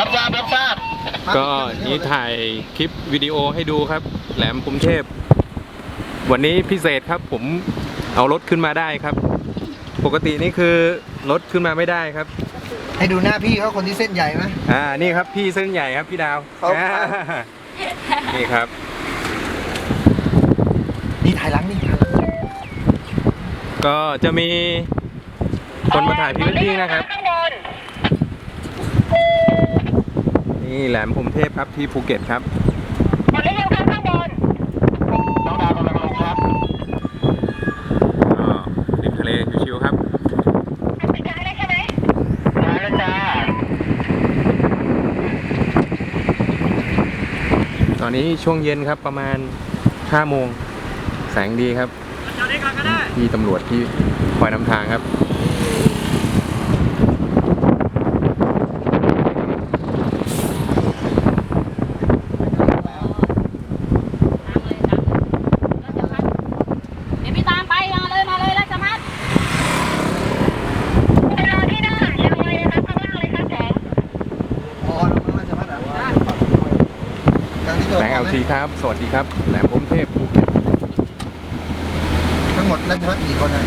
รับทราบรับทราบก็นี่ถ่ายคลิปวิดีโอให้ดูครับ แหลมกรุงเทพวันนี้พิเศษครับ ผมเอารถขึ้นมาได้ครับ ปกตินี่คือรถขึ้นมาไม่ได้ครับ ให้ดูหน้าพี่เขาคนที่เส้นใหญ่ไหมอ่านี่ครับพี่เส้นใหญ่ครับพี่ดาวครับอ่านี่ครับ นี่ถ่ายหลังนี่ถ่ายหลังก็จะมีคนมาถ่ายพรีเวดดิ้งนะครับนี่ แหลมพรหมเทพครับที่ภูเก็ตครับน้องดาวกำลังลงครับก็ริมทะเลชิวๆครับได้แล้วจ้าตอนนี้ช่วงเย็นครับประมาณ5โมงแสงดีครับที่ตำรวจที่คอยนำทางครับ เดี๋ยวพี่ตามไปมาเลยมาเลยราชมัด อ๋อน้องๆจะมาด่าว่าการที่ แสงเอลทีครับ สวัสดีครับ แหลมพรหมเทพภูเก็ต ทั้งหมดนั่นทั้งกี่คนนะ